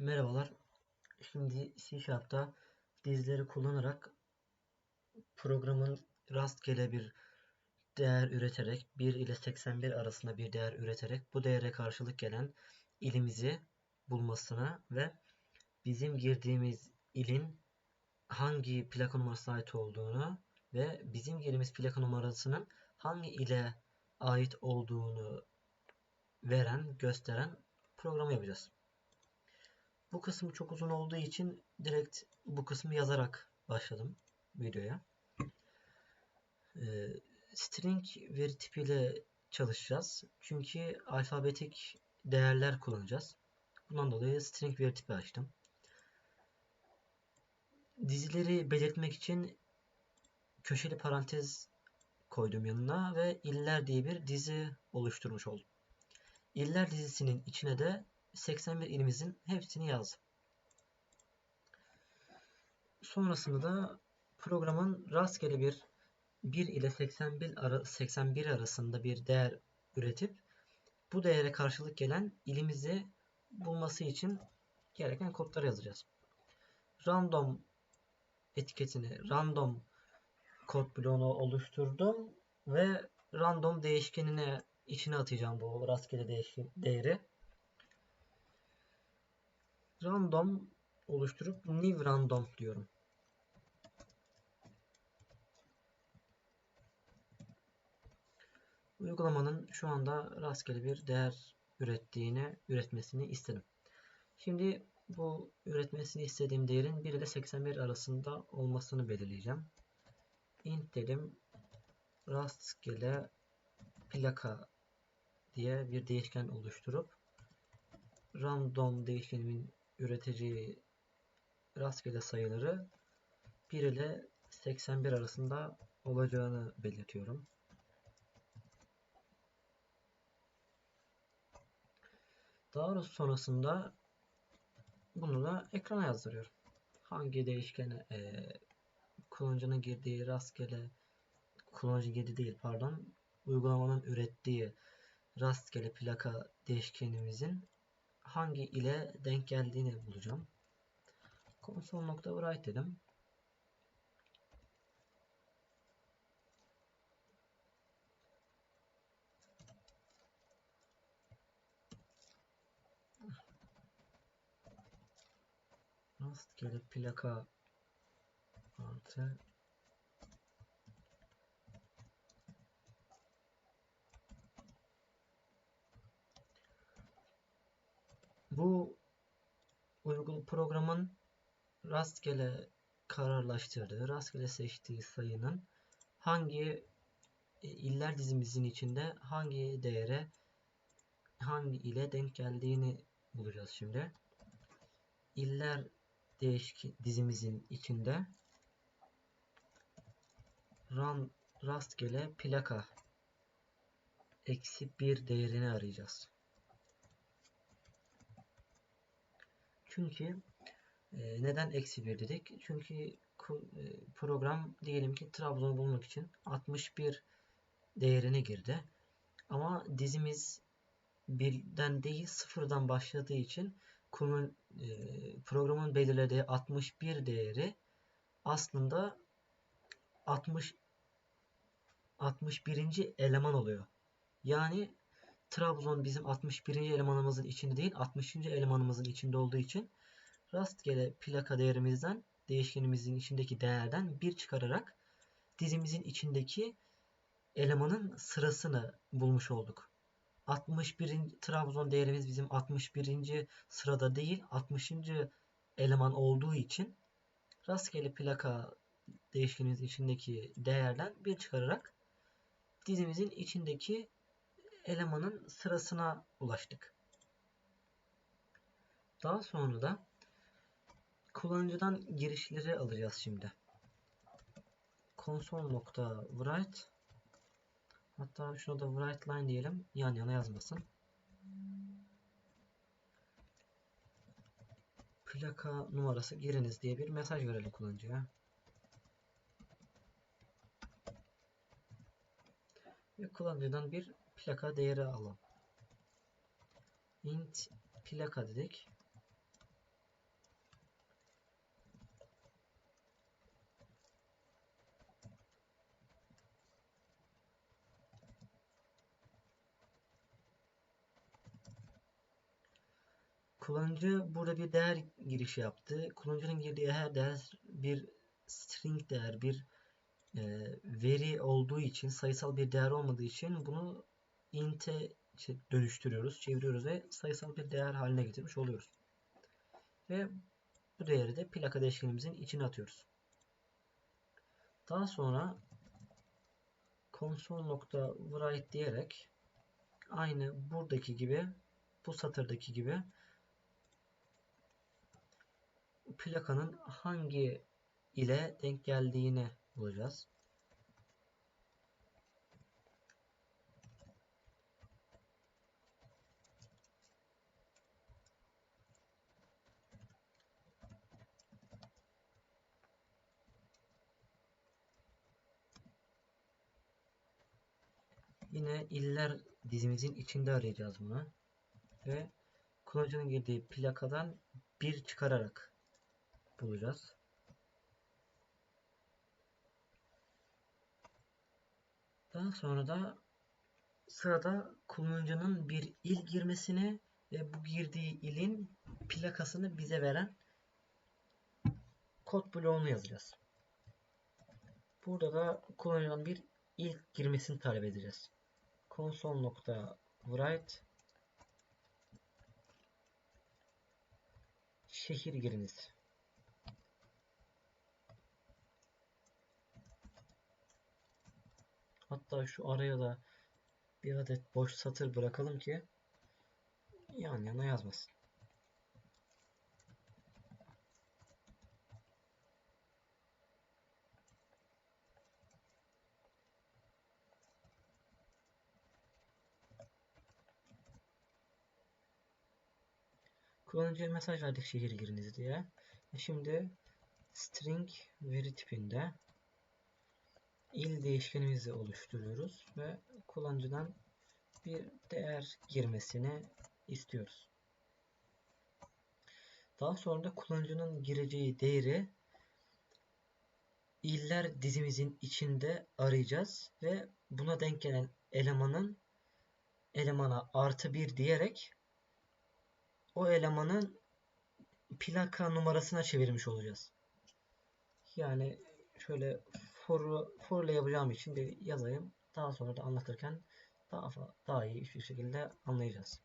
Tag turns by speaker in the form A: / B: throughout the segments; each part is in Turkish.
A: Merhabalar. Şimdi C Sharp'ta dizleri kullanarak programın rastgele bir değer üreterek 1 ile 81 arasında bir değer üreterek bu değere karşılık gelen ilimizi bulmasına ve bizim girdiğimiz ilin hangi plaka numarasına ait olduğunu ve bizim girdiğimiz plaka numarasının hangi ile ait olduğunu veren, gösteren programı yapacağız. Bu kısım çok uzun olduğu için direkt bu kısmı yazarak başladım videoya. Ee, string veri tipiyle çalışacağız. Çünkü alfabetik değerler kullanacağız. Bundan dolayı string veri tipi açtım. Dizileri belirtmek için köşeli parantez koydum yanına ve iller diye bir dizi oluşturmuş oldum. İller dizisinin içine de 81 ilimizin hepsini yazdım. Sonrasında da programın rastgele bir 1 ile 81, ara, 81 arasında bir değer üretip bu değere karşılık gelen ilimizi bulması için gereken kodları yazacağız. Random etiketini random kod bloğunu oluşturdum ve random değişkenine içine atacağım bu rastgele değişken değeri random oluşturup new random diyorum. Uygulamanın şu anda rastgele bir değer ürettiğini, üretmesini istedim. Şimdi bu üretmesini istediğim değerin 1 ile 81 arasında olmasını belirleyeceğim. int dedim rastgele plaka diye bir değişken oluşturup random değişkenimin üreteceği rastgele sayıları 1 ile 81 arasında olacağını belirtiyorum. Daha sonrasında bunu da ekrana yazdırıyorum. Hangi değişkene e, kullanıcının girdiği rastgele kullanıcı girdi değil pardon uygulamanın ürettiği rastgele plaka değişkenimizin hangi ile denk geldiğini bulacağım. Console.write dedim. Rastgele plaka artı Bu uygul programın rastgele kararlaştırdığı, rastgele seçtiği sayının hangi e, iller dizimizin içinde hangi değere hangi ile denk geldiğini bulacağız şimdi. İller değişki dizimizin içinde ran rastgele plaka eksi bir değerini arayacağız. Çünkü e, neden eksi 1 dedik? Çünkü e, program diyelim ki Trabzon'u bulmak için 61 değerine girdi. Ama dizimiz birden değil sıfırdan başladığı için e, programın belirlediği 61 değeri aslında 60 61. eleman oluyor. Yani Trabzon bizim 61. elemanımızın içinde değil 60. elemanımızın içinde olduğu için rastgele plaka değerimizden değişkenimizin içindeki değerden bir çıkararak dizimizin içindeki elemanın sırasını bulmuş olduk. 61. Trabzon değerimiz bizim 61. sırada değil 60. eleman olduğu için rastgele plaka değişkenimiz içindeki değerden bir çıkararak dizimizin içindeki elemanın sırasına ulaştık. Daha sonra da kullanıcıdan girişleri alacağız şimdi. console.write hatta şuna da write line diyelim yan yana yazmasın. plaka numarası giriniz diye bir mesaj verelim kullanıcıya. Ve kullanıcıdan bir plaka değeri alan. Int plaka dedik. Kullanıcı burada bir değer girişi yaptı. Kullanıcının girdiği her değer bir string değer, bir e, veri olduğu için, sayısal bir değer olmadığı için bunu int'e dönüştürüyoruz, çeviriyoruz ve sayısal bir değer haline getirmiş oluyoruz. Ve bu değeri de plaka değişkenimizin içine atıyoruz. Daha sonra console.write diyerek aynı buradaki gibi bu satırdaki gibi plakanın hangi ile denk geldiğini bulacağız. Yine iller dizimizin içinde arayacağız bunu. Ve kullanıcının girdiği plakadan bir çıkararak bulacağız. Daha sonra da sırada kullanıcının bir il girmesini ve bu girdiği ilin plakasını bize veren kod bloğunu yazacağız. Burada da kullanıcının bir il girmesini talep edeceğiz. console.write şehir giriniz. Hatta şu araya da bir adet boş satır bırakalım ki yan yana yazmasın. Kullanıcıya mesaj verdik şehir giriniz diye. E şimdi string veri tipinde il değişkenimizi oluşturuyoruz ve kullanıcıdan bir değer girmesini istiyoruz. Daha sonra da kullanıcının gireceği değeri iller dizimizin içinde arayacağız ve buna denk gelen elemanın elemana artı bir diyerek o elemanın plaka numarasına çevirmiş olacağız. Yani şöyle for, for ile yapacağım için bir yazayım. Daha sonra da anlatırken daha daha iyi bir şekilde anlayacağız.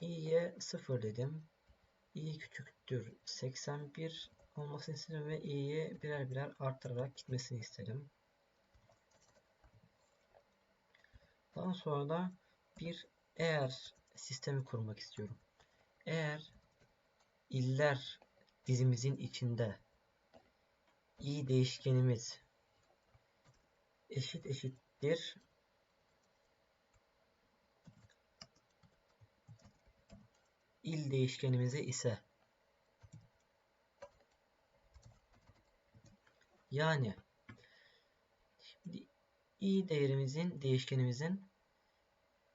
A: i'ye 0 dedim. i küçüktür 81 olmasını istedim ve i'yi birer birer arttırarak gitmesini istedim. Daha sonra da bir eğer sistemi kurmak istiyorum. Eğer iller dizimizin içinde i değişkenimiz eşit eşittir il değişkenimize ise yani i değerimizin değişkenimizin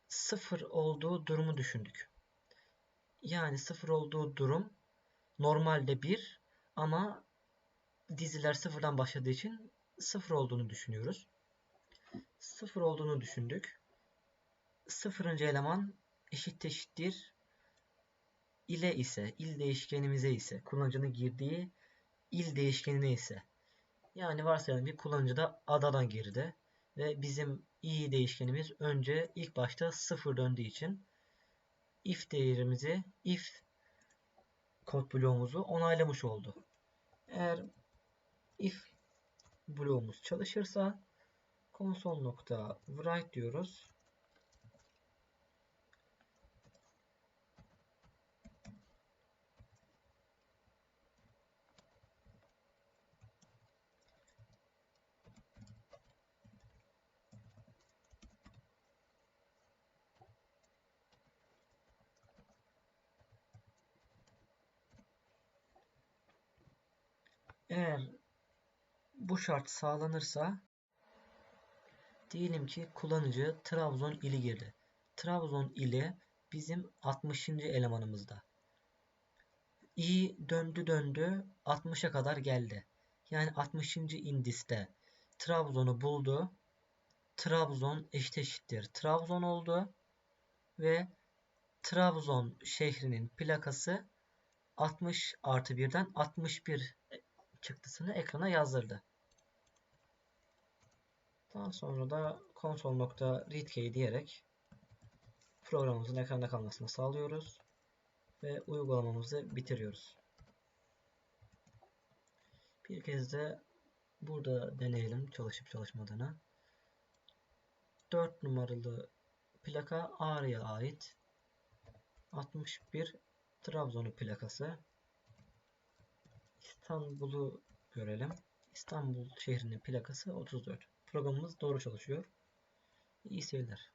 A: sıfır olduğu durumu düşündük. Yani sıfır olduğu durum normalde bir ama diziler sıfırdan başladığı için sıfır olduğunu düşünüyoruz. Sıfır olduğunu düşündük. Sıfırıncı eleman eşit eşittir ile ise, il değişkenimize ise, kullanıcının girdiği il değişkenine ise. Yani varsayalım bir kullanıcı da adadan girdi ve bizim i değişkenimiz önce ilk başta sıfır döndüğü için if değerimizi, if kod bloğumuzu onaylamış oldu. Eğer if bloğumuz çalışırsa console.write diyoruz. Eğer bu şart sağlanırsa diyelim ki kullanıcı Trabzon ili girdi. Trabzon ili bizim 60. elemanımızda. i döndü döndü 60'a kadar geldi. Yani 60. indiste Trabzon'u buldu. Trabzon eşit eşittir. Trabzon oldu ve Trabzon şehrinin plakası 60 artı 1'den 61 çıktısını ekrana yazdırdı. Daha sonra da console.readkey diyerek programımızın ekranda kalmasını sağlıyoruz ve uygulamamızı bitiriyoruz. Bir kez de burada deneyelim çalışıp çalışmadığını. 4 numaralı plaka Ağrı'ya ait. 61 Trabzon'un plakası. İstanbul'u görelim. İstanbul şehrinin plakası 34. Programımız doğru çalışıyor. İyi seyirler.